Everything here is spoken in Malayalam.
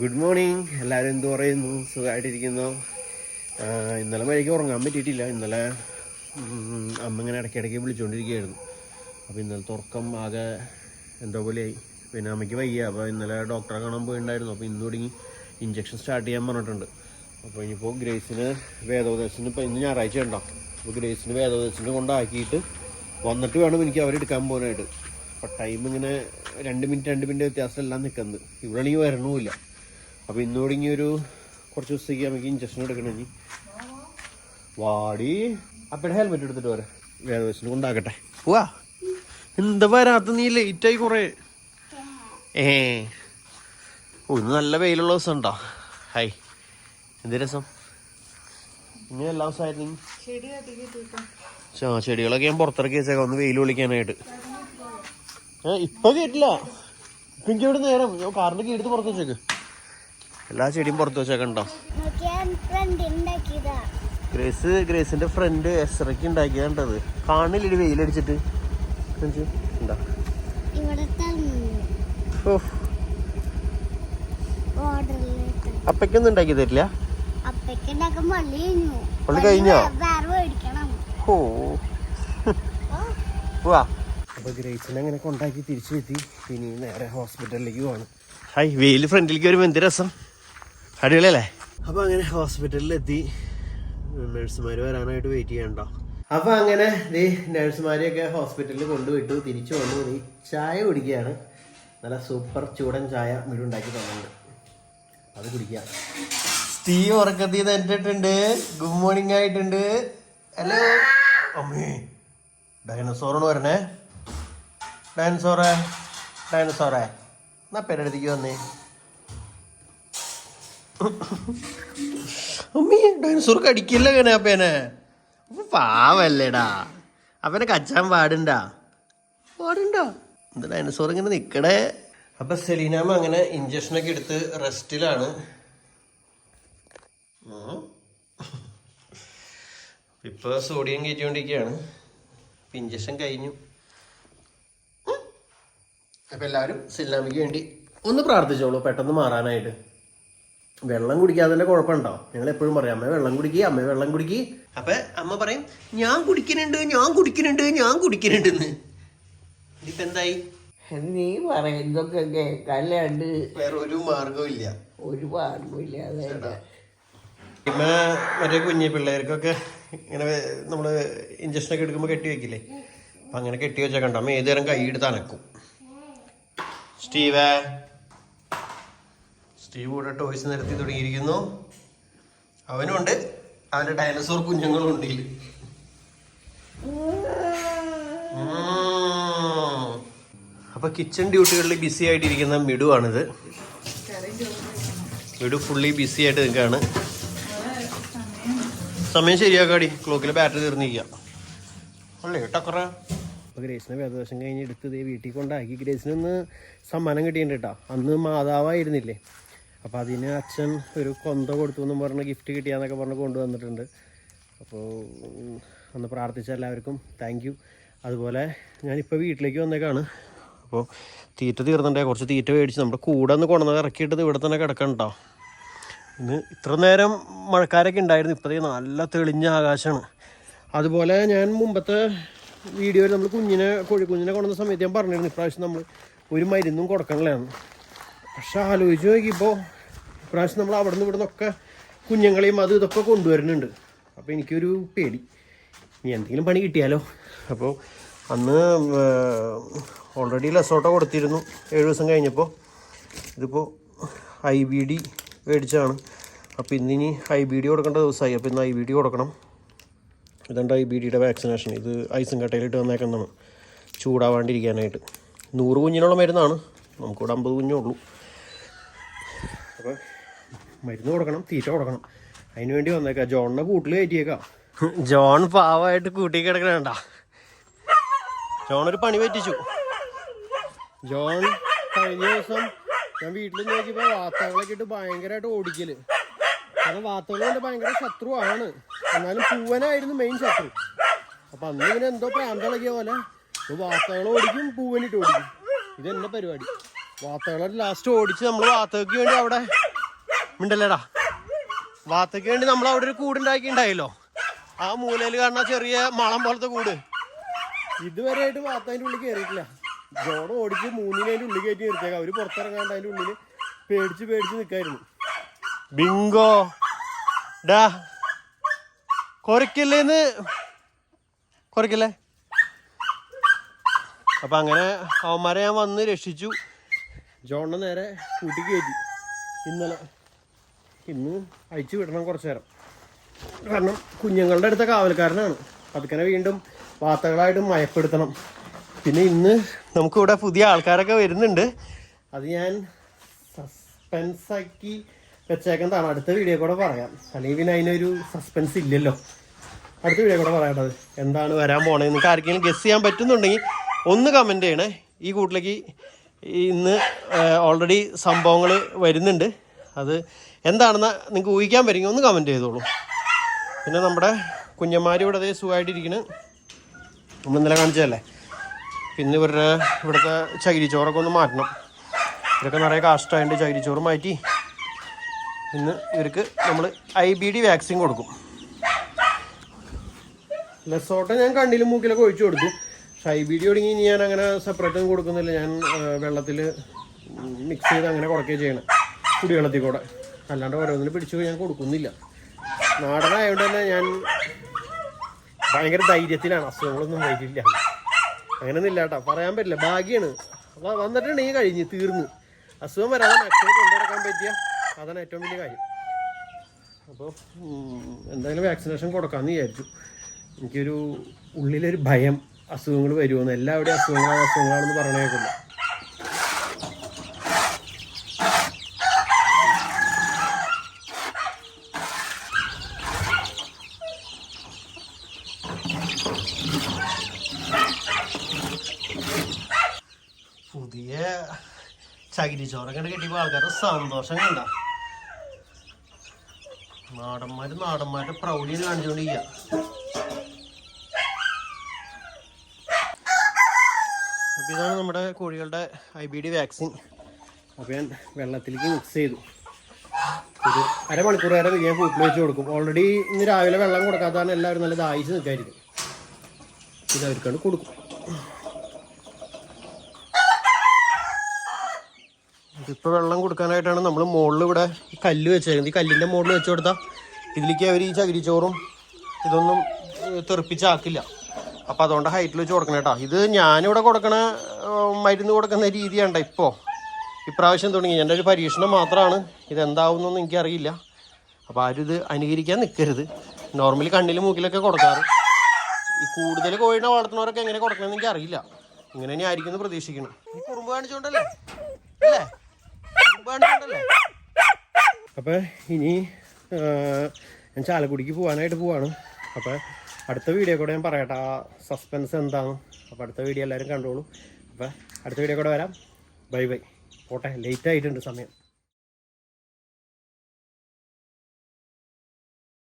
ഗുഡ് മോർണിംഗ് എല്ലാവരും എന്തു പറയുന്നു? സുഖമായിട്ടിരിക്കുന്നു. ഇന്നലെ മഴയ്ക്ക് ഉറങ്ങാൻ പറ്റിയിട്ടില്ല. ഇന്നലെ അമ്മ ഇങ്ങനെ ഇടയ്ക്കിടയ്ക്ക് വിളിച്ചുകൊണ്ടിരിക്കുകയായിരുന്നു അപ്പോൾ ഇന്നലെ തുറക്കം ആകെ എന്തോ പോലെയായി. പിന്നെ അമ്മയ്ക്ക് വയ്യ. അപ്പോൾ ഇന്നലെ ഡോക്ടറെ കാണാൻ പോയിണ്ടായിരുന്നു. അപ്പോൾ ഇന്ന് തുടങ്ങി ഇഞ്ചക്ഷൻ സ്റ്റാർട്ട് ചെയ്യാൻ പറഞ്ഞിട്ടുണ്ട്. അപ്പോൾ ഇനിയിപ്പോൾ ഗ്രേസിന് വേദോദേശത്തിന് ഇപ്പോൾ ഇന്ന് ഞായറാഴ്ച ഉണ്ടാവും അപ്പോൾ ഗ്രേസിന് വേദോദേശത്തിന് കൊണ്ടാക്കിയിട്ട് വന്നിട്ട് വേണം എനിക്ക് അവരെടുക്കാൻ പോകാനായിട്ട്. അപ്പോൾ ടൈം ഇങ്ങനെ രണ്ട് മിനിറ്റ് രണ്ട് മിനിറ്റ് വ്യത്യാസമെല്ലാം നിൽക്കുന്നത് ഇവിടെ ആണെങ്കിൽ വരണമില്ല അപ്പോൾ ഇന്നോട് ഇനി ഒരു കുറച്ച് ദിവസത്തേക്ക് നമുക്ക് ഇഞ്ചക്ഷൻ എടുക്കണം ഇനി. വാടി. അപ്പയുടെ ഹെൽമെറ്റ് എടുത്തിട്ട് വരെ വേറെ വേദവശന് കൊണ്ടാക്കട്ടെ പോവാ എന്താ വരാത്ത നീ ലേറ്റ് ആയി കുറേ. ഏ. ഒന്ന് ഇന്ന് നല്ല വെയിലുള്ള ദിവസം ഉണ്ടോ? ഹായ് എന്ത് രസം? ഇങ്ങനെ എല്ലാ ദിവസമായിരുന്നു ആ ചെടികളൊക്കെ ഞാൻ പുറത്തിറക്കി വെച്ചേക്കാം. ഒന്ന് വെയിൽ വിളിക്കാനായിട്ട്. ഏ ഇപ്പൊ കേട്ടില്ല. ഇപ്പൊ എനിക്ക് ഇവിടെ നേരം. ഞാൻ കാറിന്റെ കീഴത്ത് പുറത്ത് വെച്ചേക്ക്. എല്ലാ ചെടിയും പുറത്ത് ഫ്രണ്ട് ഉണ്ടാക്കിയതാ ഗ്രേസ് ഗ്രേസിന്റെ ഫ്രണ്ട് എസ്രക്ക് ഉണ്ടാക്കിയതാണ്ടത് കാണില്ലേ വെയിലടിച്ചിട്ട്. ഓർഡറിലേക്ക് അപ്പയ്ക്കൊന്നും ഉണ്ടാക്കി തരില്ല? പള്ളി കഴിഞ്ഞോ? ഓ. വാ. അപ്പൊ ഗ്രേസിനെ അങ്ങനെ കൊണ്ടാക്കി തിരിച്ചു എത്തി ഇനി നേരെ ഹോസ്പിറ്റലിലേക്ക് പോകണം ഹായ് വെയിൽ ഫ്രണ്ടിലേക്ക് വരുമ്പോൾ എന്ത് രസം? അടിപൊളിയല്ലേ? അപ്പൊ അങ്ങനെ ഹോസ്പിറ്റലിലെത്തി. നഴ്സുമാർ വരാനായിട്ട് വെയിറ്റ് ചെയ്യണ്ടോ അപ്പൊ അങ്ങനെ ദേ നഴ്സുമാരെയൊക്കെ ഹോസ്പിറ്റലിൽ കൊണ്ടുവിട്ടു. തിരിച്ചു വന്നു. നീ ചായ കുടിക്കുകയാണ്. നല്ല സൂപ്പർ ചൂടൻ ചായ മിടുണ്ടാക്കി തന്നുണ്ട് അത് കുടിക്കാം തീ ഉറക്കത്തിൽ തന്നിട്ടുണ്ട് ഗുഡ് മോർണിംഗ് ആയിട്ടുണ്ട്. ഹലോ അമ്മേ ഡൈനസോറോട് വരണേ. ഡൈനസോറേ ഡൈനസോറേ എന്നാ പേരെടുത്തേക്ക് വന്നേ? അമ്മേ ഡൈനസോർ കടിക്കില്ല അപ്പൊ പാവല്ലേടാ. അപ്പനെ കച്ചാൻ പാടുണ്ടാ. പാടുണ്ടാ. എന്താ ഡൈനസോർ ഇങ്ങനെ നിക്കടേ അപ്പൊ സെലീനാമ അങ്ങനെ ഇഞ്ചക്ഷനൊക്കെ എടുത്ത് റെസ്റ്റിലാണ്. ഇപ്പൊ സോഡിയം കയറ്റിക്കൊണ്ടിരിക്കുകയാണ്. ഇഞ്ചക്ഷൻ കഴിഞ്ഞു. അപ്പൊ എല്ലാവരും സെലിനാമയ്ക്ക് വേണ്ടി ഒന്ന് പ്രാർത്ഥിച്ചോളൂ പെട്ടെന്ന് മാറാനായിട്ട്. വെള്ളം കുടിക്കാതെ തന്നെ കുഴപ്പമുണ്ടോ? നിങ്ങൾ എപ്പോഴും പറയാം അമ്മ വെള്ളം കുടിക്കുക അമ്മ വെള്ളം കുടിക്കുക അപ്പൊ അമ്മ പറയും ഞാൻ കുടിക്കുന്നുണ്ട് ഞാൻ കുടിക്കുന്നുണ്ട് ഞാൻ കുടിക്കുന്നുണ്ട് എന്ന്. ഇതിപ്പോ എന്തായി? നീ പറയുന്നതൊക്കെ കേൾക്കാല്ലാണ്ട് വേറെ ഒരു മാർഗവും ഇല്ല. ഒരു പാടുമില്ലാതെ പിന്നെ മറ്റേ കുഞ്ഞു പിള്ളേർക്കൊക്കെ ഇങ്ങനെ നമ്മൾ ഇഞ്ചക്ഷനൊക്കെ എടുക്കുമ്പോൾ കെട്ടി വെക്കില്ലേ? അപ്പം അങ്ങനെ കെട്ടി വെച്ചാൽ കണ്ടോ അമ്മ ഏതുതരം കൈ എടുത്ത് അനക്കും. സ്റ്റീവേ സ്റ്റീവ് കൂടെ ടോയ്സ് നിരത്തി തുടങ്ങിയിരിക്കുന്നു. അവനുണ്ട്. അവന്റെ ഡൈനസോർ കുഞ്ഞുങ്ങളും ഉണ്ട്. അപ്പൊ കിച്ചൺ ഡ്യൂട്ടികളിൽ ബിസി ആയിട്ടിരിക്കുന്ന മിഡു ആണിത്. മിഡു ഫുള്ളി ബിസി ആയിട്ട് നിൽക്കുകയാണ്. സമയം ശരിയാക്കാടി. ക്ലോക്കിൽ ബാറ്ററി തീർന്നിരിക്കാം. ടക്കറ ഗ്രേസിനെ വേദവശം കഴിഞ്ഞ് എടുത്ത് വീട്ടിൽ കൊണ്ടാക്കി. ഗ്രേസിനൊന്ന് സമ്മാനം കിട്ടിയിട്ടുണ്ട് കേട്ടോ. അന്ന് മാതാവായിരുന്നില്ലേ? അപ്പോൾ അതിന് അച്ഛൻ ഒരു കൊന്ത കൊടുത്തു എന്നും പറഞ്ഞ് ഗിഫ്റ്റ് കിട്ടിയാന്നൊക്കെ പറഞ്ഞ് കൊണ്ടുവന്നിട്ടുണ്ട്. അപ്പോൾ ഒന്ന് പ്രാർത്ഥിച്ച എല്ലാവർക്കും താങ്ക് യു അതുപോലെ ഞാനിപ്പോൾ വീട്ടിലേക്ക് വന്നേക്കാണ്. അപ്പോൾ തീറ്റ തീർന്നിട്ടേ കുറച്ച് തീറ്റ മേടിച്ച് നമ്മുടെ കൂടെ ഒന്ന് കൊണ്ടുവന്നത് ഇറക്കിയിട്ടത് ഇവിടെ തന്നെ കിടക്കണ്ടോ ഇന്ന് ഇത്ര നേരം മഴക്കാരൊക്കെ ഉണ്ടായിരുന്നു ഇപ്പോഴേ നല്ല തെളിഞ്ഞ ആകാശമാണ്. അതുപോലെ ഞാൻ മുമ്പത്തെ വീഡിയോയിൽ നമ്മൾ കുഞ്ഞിനെ കോഴിക്കുഞ്ഞിനെ കൊണ്ടുവന്ന സമയത്ത് ഞാൻ പറഞ്ഞിരുന്നു ഇപ്രാവശ്യം നമ്മൾ ഒരു മരുന്നും കൊടുക്കണില്ലായിരുന്നു പക്ഷെ ആലോചിച്ച് നോക്കിയപ്പോൾ ഇപ്രാവശ്യം നമ്മൾ അവിടെ നിന്ന് ഇവിടെ നിന്നൊക്കെ കുഞ്ഞുങ്ങളെയും അത് ഇതൊക്കെ കൊണ്ടുവരുന്നുണ്ട്. അപ്പോൾ എനിക്കൊരു പേടി. ഇനി എന്തെങ്കിലും പണി കിട്ടിയാലോ? അപ്പോൾ അന്ന് ഓൾറെഡി ലെസോട്ടോ കൊടുത്തിരുന്നു. ഏഴ് ദിവസം കഴിഞ്ഞപ്പോൾ ഇതിപ്പോൾ ഐ ബി ഡി മേടിച്ചതാണ്. അപ്പോൾ ഇന്നിനി ഐ ബി ഡി കൊടുക്കേണ്ട ദിവസമായി. അപ്പോൾ ഇന്ന് ഐ ബി ഡി കൊടുക്കണം. ഇതുണ്ട് ഐ ബി ഡിയുടെ വാക്സിനേഷൻ ഇത് ഐസും കട്ടയിലിട്ട് വന്നേക്കുന്നതാണ്. ചൂടാവാണ്ടിരിക്കാനായിട്ട്. നൂറ് കുഞ്ഞിനുള്ള മരുന്നാണ്. നമുക്കിവിടെ അമ്പത് കുഞ്ഞേ ഉള്ളൂ. അപ്പോൾ മരുന്ന് കൊടുക്കണം തീറ്റ കൊടുക്കണം. അതിന് വേണ്ടി വന്നേക്കാം. ജോണിനെ കൂട്ടിൽ കയറ്റിയേക്കാം. ജോൺ പാവമായിട്ട് കൂട്ടി കിടക്കണേണ്ട ജോൺ ഒരു പണി പറ്റിച്ചു. ജോൺ കഴിഞ്ഞ ദിവസം ഞാൻ വീട്ടിൽ നോക്കിയപ്പോൾ വാർത്തകളൊക്കെ ഇട്ട് ഭയങ്കരമായിട്ട് ഓടിക്കൽ. കാരണം വാർത്തകൾ എന്റെ ഭയങ്കര ശത്രുവാണ്. എന്നാലും പൂവനായിരുന്നു മെയിൻ ശത്രു. അപ്പൊ അന്ന് ഇങ്ങനെ എന്തോ പ്രാന്തളകിയ പോലെ വാർത്തകൾ ഓടിക്കും പൂവനിട്ട് ഓടിക്കും. ഇതെന്നെ പരിപാടി. വാർത്തകളെ ലാസ്റ്റ് ഓടിച്ച് നമ്മൾ വാർത്തകൾക്ക് വേണ്ടി അവിടെ മിണ്ടല്ലേടാ. വാത്തയ്ക്ക് വേണ്ടി നമ്മൾ അവിടെ ഒരു കൂടുണ്ടാക്കി ഉണ്ടായല്ലോ ആ മൂലയിൽ കാണുന്ന ചെറിയ മളം പോലത്തെ കൂട്. ഇതുവരെയായിട്ട് വാത്ത അതിന്റെ ഉള്ളിൽ കയറിയിട്ടില്ല ജോൺ ഓടിച്ച് മൂന്നിനതിന്റെ ഉള്ളിൽ കയറ്റി നിർത്തിയേക്കാം. അവർ പുറത്തിറങ്ങാണ്ട് അതിന്റെ ഉള്ളിൽ പേടിച്ച് പേടിച്ച് നിൽക്കായിരുന്നു ബിങ്കോ. ഡാ. കൊറക്കില്ലേന്ന്. കൊറക്കില്ലേ? അപ്പൊ അങ്ങനെ അവന്മാരെ ഞാൻ വന്ന് രക്ഷിച്ചു. ജോണിനെ നേരെ കൂട്ടി കയറ്റി. ഇന്നലെ. ഇന്ന് അഴിച്ചു വിടണം കുറച്ചു നേരം കാരണം കുഞ്ഞുങ്ങളുടെ അടുത്ത കാവൽക്കാരനാണ്. പതുക്കനെ വീണ്ടും വാർത്തകളായിട്ട് മയപ്പെടുത്തണം. പിന്നെ ഇന്ന് നമുക്കിവിടെ പുതിയ ആൾക്കാരൊക്കെ വരുന്നുണ്ട്. അത് ഞാൻ സസ്പെൻസാക്കി വെച്ചേക്കുന്നതാണ്. അടുത്ത വീഡിയോ കൂടെ പറയാം. അല്ലെങ്കിൽ പിന്നെ അതിനൊരു സസ്പെൻസ് ഇല്ലല്ലോ. അടുത്ത വീഡിയോ കൂടെ പറയേണ്ടത് എന്താണ് വരാൻ പോണേ? നിങ്ങൾക്ക് ആർക്കെങ്കിലും ഗസ് ചെയ്യാൻ പറ്റുന്നുണ്ടെങ്കിൽ ഒന്ന് കമന്റ് ചെയ്യണേ. ഈ കൂട്ടിലേക്ക് ഇന്ന് ഓൾറെഡി സംഭവങ്ങൾ വരുന്നുണ്ട്. അത് എന്താണെന്ന് നിങ്ങൾക്ക് ഊഹിക്കാൻ പറ്റുമെങ്കിൽ ഒന്ന് കമന്റ് ചെയ്തോളൂ. പിന്നെ നമ്മുടെ കുഞ്ഞന്മാർ ഇവിടെ അതേ സുഖമായിട്ടിരിക്കുന്നു. നമ്മൾ ഇന്നലെ കാണിച്ചതല്ലേ? പിന്നെ ഇവരുടെ ഇവിടുത്തെ ചകിരിച്ചോറൊക്കെ ഒന്ന് മാറ്റണം. ഇവരൊക്കെ നിറയെ കാഷ്ടമായിട്ട് ചകിരിച്ചോറ് മാറ്റി ഇന്ന് ഇവർക്ക് നമ്മൾ ഐ ബി ഡി വാക്സിൻ കൊടുക്കും. ലെസോട്ടം ഞാൻ കണ്ണിലും മൂക്കിലൊക്കെ ഒഴിച്ചു കൊടുത്തു. പക്ഷെ ഐ ബി ഡി തുടങ്ങി ഇനി ഞാൻ അങ്ങനെ സെപ്പറേറ്റ് ഒന്നും കൊടുക്കുന്നില്ല. ഞാൻ വെള്ളത്തിൽ മിക്സ് ചെയ്ത് അങ്ങനെ കൊടുക്കുകയും ചെയ്യണം. കുടിവെള്ളത്തിൽ കൂടെ. അല്ലാണ്ട് ഓരോന്നിന് പിടിച്ചു ഞാൻ കൊടുക്കുന്നില്ല. നാടനായതുകൊണ്ട് തന്നെ ഞാൻ ഭയങ്കര ധൈര്യത്തിലാണ്. അസുഖങ്ങളൊന്നും വരില്ല. അങ്ങനെയൊന്നും ഇല്ല കേട്ടോ പറയാൻ പറ്റില്ല. ഭാഗ്യാണ്. അപ്പോൾ വന്നിട്ടുണ്ടെങ്കിൽ കഴിഞ്ഞ് തീർന്ന്. അസുഖം വരാതെ അച്ഛനെ കൊണ്ടുനടക്കാൻ പറ്റിയ അതാണ് ഏറ്റവും വലിയ കാര്യം. അപ്പോൾ എന്തായാലും വാക്സിനേഷൻ കൊടുക്കാമെന്ന് വിചാരിച്ചു. എനിക്കൊരു ഉള്ളിലൊരു ഭയം അസുഖങ്ങൾ വരുമെന്ന് എല്ലാവരുടെയും അസുഖങ്ങളാണ് അസുഖങ്ങളാണെന്ന് പറഞ്ഞേക്കില്ല പുതിയ ചകിരിച്ചോറൊക്കെ കിട്ടിയപ്പോൾ ആൾക്കാരുടെ സന്തോഷം കണ്ട? നാടന്മാര് നാടന്മാരുടെ പ്രൗഢിയിൽ കാണിച്ചുകൊണ്ടിരിക്കുക അപ്പോൾ ഇതാണ് നമ്മുടെ കോഴികളുടെ ഐ ബി ഡി വാക്സിൻ. അപ്പോൾ ഞാൻ വെള്ളത്തിലേക്ക് മിക്സ് ചെയ്തു. ഒരു അരമണിക്കൂർ വരെ ഞാൻ കൂട്ടിൽ വെച്ച് കൊടുക്കും. ഓൾറെഡി ഇന്ന് രാവിലെ വെള്ളം കൊടുക്കാത്തതാണ് എല്ലാവരും നല്ല ദാഹിച്ച് നിൽക്കായിരിക്കും. ഇത് അവർക്കാണ് കൊടുക്കും. ഇതിപ്പോൾ വെള്ളം കൊടുക്കാനായിട്ടാണ് നമ്മൾ മുകളിൽ ഇവിടെ കല്ല് വെച്ചേക്കുന്നത്. ഈ കല്ലിന്റെ മുകളിൽ വെച്ച് കൊടുത്താൽ ഇതിലേക്ക് അവർ ഈ ചകിരിച്ചോറും ഇതൊന്നും തെറിപ്പിച്ചാക്കില്ല. അപ്പോൾ അതുകൊണ്ട് ഹൈറ്റിൽ വെച്ച് കൊടുക്കണം കേട്ടോ. ഇത് ഞാനിവിടെ കൊടുക്കണ മരുന്ന് കൊടുക്കുന്ന രീതിയാണ് ഇപ്പോൾ ഇപ്രാവശ്യം തുടങ്ങി. എന്റെ ഒരു പരീക്ഷണം മാത്രമാണ് ഇതെന്താവുന്നൊന്നും എനിക്കറിയില്ല. അപ്പോൾ ആരും ഇത് അനുകരിക്കാൻ നിൽക്കരുത് നോർമലി കണ്ണിൽ മൂക്കിലൊക്കെ കൊടുക്കാറ്. ഈ കൂടുതൽ കോഴിനെ വളർത്തുന്നവരൊക്കെ എങ്ങനെ കൊടുക്കണമെന്ന് എനിക്കറിയില്ല. ഇങ്ങനെ തന്നെ ആയിരിക്കും പ്രതീക്ഷിക്കണം ഈ കുറുമ്പ് കാണിച്ചുകൊണ്ടല്ലേ അല്ലേ? അപ്പോൾ ഇനി ഞാൻ ചാലക്കുടിക്ക് പോകാനായിട്ട് പോവാണ്. അപ്പോൾ അടുത്ത വീഡിയോ കൂടെ ഞാൻ പറയട്ടെ ആ സസ്പെൻസ് എന്താണ്? അപ്പോൾ അടുത്ത വീഡിയോ എല്ലാവരും കണ്ടോളൂ. അപ്പോൾ അടുത്ത വീഡിയോ കൂടെ വരാം. Bye bye. പോട്ടെ ലേറ്റ് ആയിട്ടുണ്ട് സമയം.